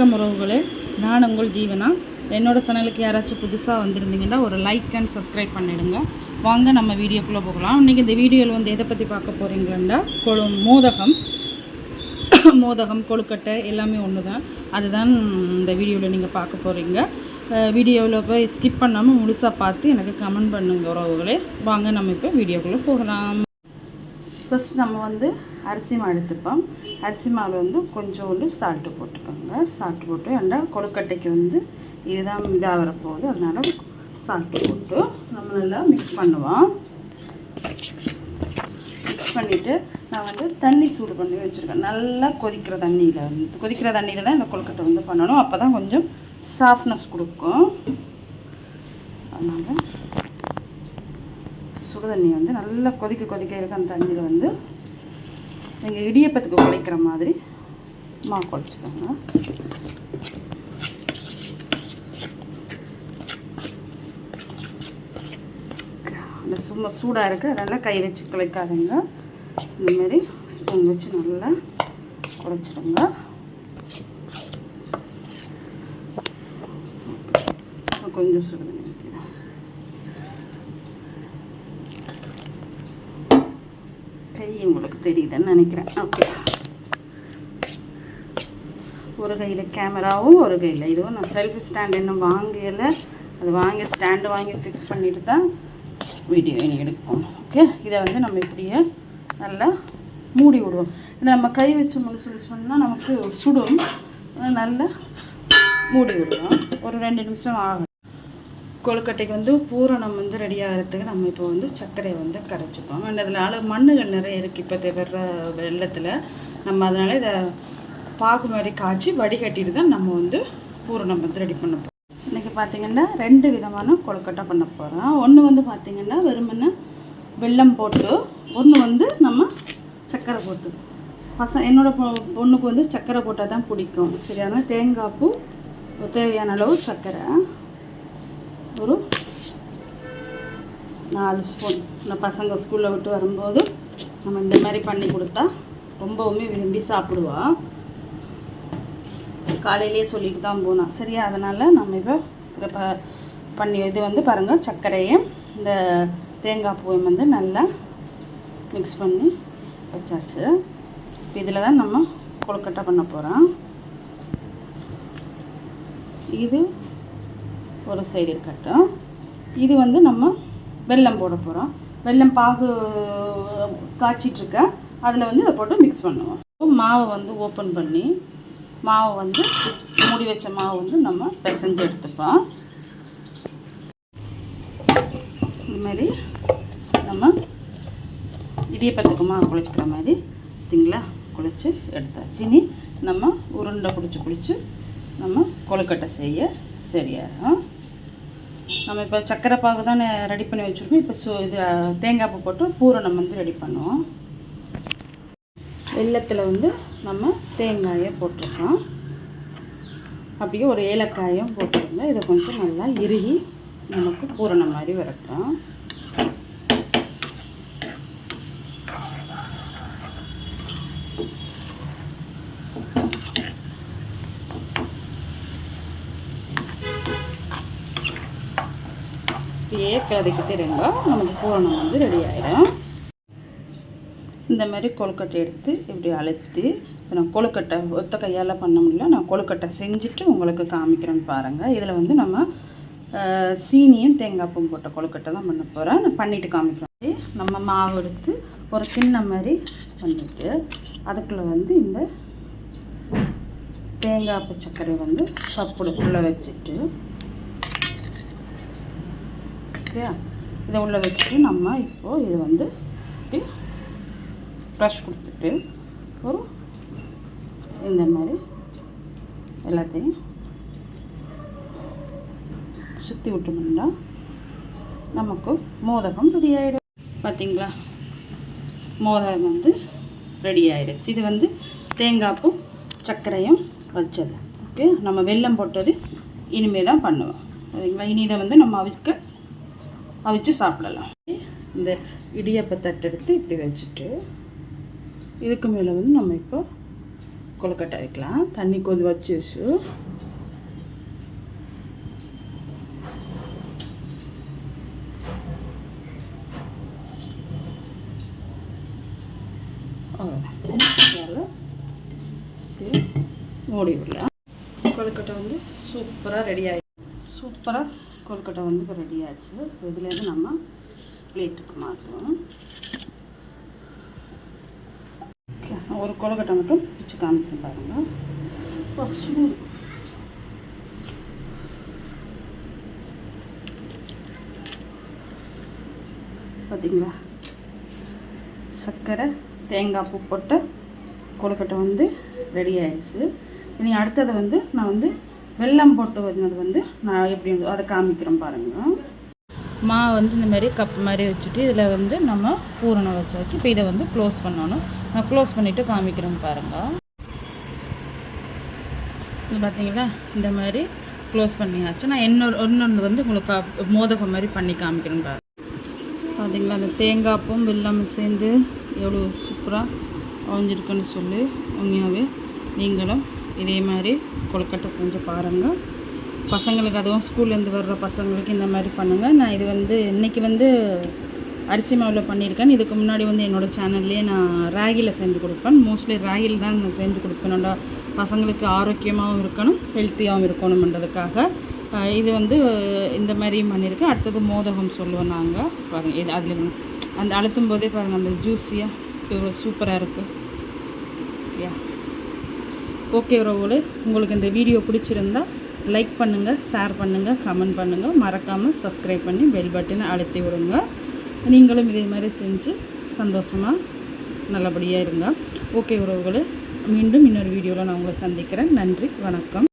வணக்கம் உறவுகளே நான் உங்கள் ஜீவனா? என்னோடய சேனலுக்கு யாராச்சும் புதுசாக வந்திருந்தீங்கன்னா ஒரு லைக் அண்ட் சப்ஸ்கிரைப் பண்ணிவிடுங்க வாங்க நம்ம வீடியோக்குள்ளே போகலாம். இன்றைக்கி இந்த வீடியோவில் வந்து எதை பற்றி பார்க்க போகிறீங்களா கொழு மோதகம். மோதகம் கொழுக்கட்டை எல்லாமே ஒன்று தான் அதுதான் இந்த வீடியோவில் நீங்கள் பார்க்க போகிறீங்க வீடியோவில் போய் ஸ்கிப் பண்ணாமல் முழுசாக பார்த்து எனக்கு கமெண்ட் பண்ணுங்க உறவுகளே. வாங்க நம்ம இப்போ வீடியோக்குள்ளே போகலாம். ஃபஸ்ட் நம்ம வந்து அரிசி மாவு எடுத்துப்போம். அரிசி மாவு வந்து கொஞ்சோண்டு சால்ட்டு போட்டுக்கோங்க. சால்ட்டு போட்டு ஏன்னா கொழுக்கட்டைக்கு வந்து இதுதான் இதாக வரப்போகுது. அதனால் சால்ட்டு போட்டு நம்ம நல்லா மிக்ஸ் பண்ணுவோம். மிக்ஸ் பண்ணிவிட்டு நான் வந்து தண்ணி சூடு பண்ணி வச்சுருக்கேன். நல்லா கொதிக்கிற தண்ணியில் வந்து கொதிக்கிற தண்ணியில் தான் இந்த கொழுக்கட்டை வந்து பண்ணணும். அப்போ தான் கொஞ்சம் சாஃப்ட்னஸ் கொடுக்கும். அதனால் சுடு தண்ணி வந்து நல்லா கொதிக்க கொதிக்க இருக்க அந்த தண்ணியில் வந்து நீங்கள் இடியப்பத்துக்கு குழைக்கிற மாதிரி மா குழச்சிக்கோங்க அந்த சும்மா சூடாக இருக்குது அதனால் கை வச்சு குழைக்காதுங்க இந்தமாரி ஸ்பூன் வச்சு நல்லா குழைச்சிடுங்க கொஞ்சம் சுடு தண்ணி ஊற்றிடுறேன் கை உங்களுக்கு தெரியுதுன்னு நினைக்கிறேன். ஓகே ஒரு கையில் கேமராவும் ஒரு கையில் இதுவும். நான் செல்ஃபி ஸ்டாண்ட் இன்னும் வாங்கலை. அது வாங்கி ஸ்டாண்டு வாங்கி ஃபிக்ஸ் பண்ணிட்டு தான் வீடியோ இனி எடுப்போம். ஓகே இதை வந்து நம்ம இப்படியே நல்லா மூடி விடுவோம். நம்ம கை வச்சு முடி சொல்லி சொன்னால் நமக்கு சுடும். நல்லா மூடி விடுவோம். ஒரு ரெண்டு நிமிஷம் ஆகும். கொழுக்கட்டைக்கு வந்து பூரணம் வந்து ரெடி ஆகிறதுக்கு நம்ம இப்போ வந்து சர்க்கரையை வந்து கரைச்சிப்போம். அதில் அளவு மண்ணுகள் நிறைய இருக்குது இப்போ வர்ற வெள்ளத்தில் நம்ம அதனால் இதை பாகு மாதிரி காய்ச்சி வடிகட்டிட்டு தான் நம்ம வந்து பூரணம் வந்து ரெடி பண்ண போகிறோம் இன்றைக்கி பார்த்திங்கன்னா ரெண்டு விதமான கொழுக்கட்டை பண்ண போகிறோம் ஒன்று வந்து பார்த்திங்கன்னா வெறுமனே வெல்லம் போட்டு ஒன்று வந்து நம்ம சர்க்கரை போட்டு. பசங்க என்னோடய பொ பொண்ணுக்கு வந்து சர்க்கரை போட்டால் தான் பிடிக்கும். சரியான தேங்காய் பூ தேவையான அளவு சர்க்கரை. ஒரு நாலு ஸ்பூன். இந்த பசங்க ஸ்கூலில் விட்டு வரும்போது நம்ம இந்த மாதிரி பண்ணி கொடுத்தா ரொம்பவுமே விரும்பி சாப்பிடுவான் காலையிலேயே சொல்லிட்டு தான் போனான் சரியா? அதனால் நம்ம இப்போ ப பண்ணி இது வந்து பாருங்கள் சர்க்கரையும் இந்த தேங்காய் பூவையும் வந்து நல்லா மிக்ஸ் பண்ணி வச்சாச்சு. இப்போ இதில் தான் நம்ம கொழுக்கட்டை பண்ண போகிறோம் இது ஒரு சைடு இருக்கட்டும். இது வந்து நம்ம வெல்லம் போட போகிறோம் வெல்லம் பாகு காய்ச்சிட்ருக்கேன் அதில் வந்து இதை போட்டு மிக்ஸ் பண்ணுவோம். மாவை வந்து ஓப்பன் பண்ணி மாவை வந்து மூடி வச்ச மாவு வந்து நம்ம பிசைஞ்சு எடுத்துப்போம். இது மாதிரி நம்ம இடியப்பத்துக்கு மாவு குளிக்கிற மாதிரி பார்த்திங்களா குளித்து எடுத்தாச்சு. இனி நம்ம உருண்டை பிடிச்சி பிடிச்சி நம்ம கொழுக்கட்டை செய்ய சரியா? நம்ம இப்போ சக்கரை பாகு தானே ரெடி பண்ணி வச்சுருக்கோம். இப்போ சு இது தேங்காய் பூ போட்டு பூரணம் வந்து ரெடி பண்ணுவோம். வெள்ளத்தில் வந்து நம்ம தேங்காயை போட்டிருக்கோம். அப்படியே ஒரு ஏலக்காயும் போட்டிருந்தோம். இதை கொஞ்சம் நல்லா இறுகி நமக்கு பூரணம் மாதிரி வரட்டும். இப்படியே கிளறிக்கிட்டு இருங்க நமக்கு பூரணம் வந்து ரெடி ஆகிடும் இந்த மாதிரி கொழுக்கட்டை எடுத்து இப்படி அழுத்தி இப்போ நான் கொழுக்கட்டை ஒத்த கையால் பண்ண முடியல நான் கொழுக்கட்டை செஞ்சுட்டு உங்களுக்கு காமிக்கிறேன்னு பாருங்கள் இதில் வந்து நம்ம சீனியும் தேங்காய் தேங்காய்ப்பும் போட்ட கொழுக்கட்டை தான் பண்ண போகிறேன் நான் பண்ணிவிட்டு காமிக்கிறேன். நம்ம மாவு எடுத்து ஒரு கிண்ணம் மாதிரி பண்ணிவிட்டு அதுக்குள்ளே வந்து இந்த தேங்காய்ப்பு சர்க்கரை வந்து சப்புடு உள்ளே வச்சுட்டு ஓகே இதை உள்ளே வச்சுட்டு நம்ம இப்போது இது வந்து இப்படி ப்ரஷ் கொடுத்துட்டு ஒரு இந்த மாதிரி எல்லாத்தையும் சுற்றி விட்டோம்னா நமக்கு மோதகம் ரெடி ஆகிடும் பார்த்தீங்களா மோதகம் வந்து ரெடி ஆகிடுச்சு இது வந்து தேங்காய்ப்பும் சர்க்கரையும் வச்சது. ஓகே நம்ம வெல்லம் போட்டது இனிமேல் தான் பண்ணுவோம். சரிங்களா இனி இதை வந்து நம்ம அவிக்க அவிச்சு சாப்பிடலாம். இந்த இடியப்பை தட்டெடுத்து இப்படி வச்சுட்டு இதுக்கு மேலே வந்து நம்ம இப்போ கொழுக்கட்டை வைக்கலாம். தண்ணி கொதி வச்சிருச்சு. மூடி விடலாம். கொழுக்கட்டை வந்து சூப்பராக ரெடி ஆகி சூப்பராக கொழுக்கட்டை வந்து இப்போ ரெடி ஆச்சு. இதுலேருந்து நம்ம பிளேட்டுக்கு மாற்றுவோம் ஓகே ஒரு கொழுக்கட்டை மட்டும் பிச்சு காமிக்கிறேன் பாருங்கள் பார்த்தீங்களா சர்க்கரை தேங்காய் பூ போட்ட கொழுக்கட்டை வந்து ரெடி ஆயிடுச்சு. இனி அடுத்தது வந்து நான் வந்து வெல்லம் போட்டு வந்தது வந்து நான் எப்படி அதை காமிக்கிறேன் பாருங்கள் மாவு வந்து இந்த மாதிரி கப் மாதிரி வச்சுட்டு இதில் வந்து நம்ம பூரணம் வச்சு வச்சு இப்போ இதை வந்து க்ளோஸ் பண்ணணும். நான் க்ளோஸ் பண்ணிவிட்டு காமிக்கிறேன் பாருங்கள் இது பார்த்தீங்களா? இந்த மாதிரி க்ளோஸ் பண்ணியாச்சு. நான் இன்னொரு இன்னொன்று வந்து உங்களுக்கு மோதகம் மாதிரி பண்ணி காமிக்கிறேன் பாருங்கள் பார்த்தீங்களா? அந்த தேங்காய்ப்பும் வெள்ளமும் சேர்ந்து எவ்வளோ சூப்பராக அமைஞ்சிருக்குன்னு சொல்லி உண்மையாகவே நீங்களும் இதே மாதிரி கொழுக்கட்டை செஞ்சு பாருங்கள் பசங்களுக்கு அதுவும் ஸ்கூல்லேருந்து வர்ற பசங்களுக்கு இந்த மாதிரி பண்ணுங்கள் நான் இது வந்து இன்றைக்கி வந்து அரிசி மாவில் பண்ணியிருக்கேன். இதுக்கு முன்னாடி வந்து என்னோடய சேனல்லையே நான் ராகியில் செஞ்சு கொடுப்பேன். மோஸ்ட்லி ராகியில் தான் நான் செஞ்சு கொடுப்பேனோட பசங்களுக்கு ஆரோக்கியமாகவும் இருக்கணும் ஹெல்த்தியாகவும் இருக்கணுன்றதுக்காக இது வந்து இந்த மாதிரியும் பண்ணியிருக்கேன். அடுத்தது மோதகம் சொல்லுவோம் நாங்கள் பாருங்கள் இது அதில் அந்த அழுத்தும் போதே பாருங்கள் அந்த ஜூஸியாக இவ்வளோ சூப்பராக இருக்குது யா ஓகே உறவுகளே உங்களுக்கு இந்த வீடியோ பிடிச்சிருந்தா லைக் பண்ணுங்கள் ஷேர் பண்ணுங்கள் கமெண்ட் பண்ணுங்கள் மறக்காமல் சப்ஸ்கிரைப் பண்ணி பெல் பட்டனை அழுத்தி விடுங்க. நீங்களும் இதே மாதிரி செஞ்சு சந்தோஷமாக நல்லபடியாக இருங்க. ஓகே உறவுகளே மீண்டும் இன்னொரு வீடியோவில் நான் உங்களை சந்திக்கிறேன். நன்றி வணக்கம்.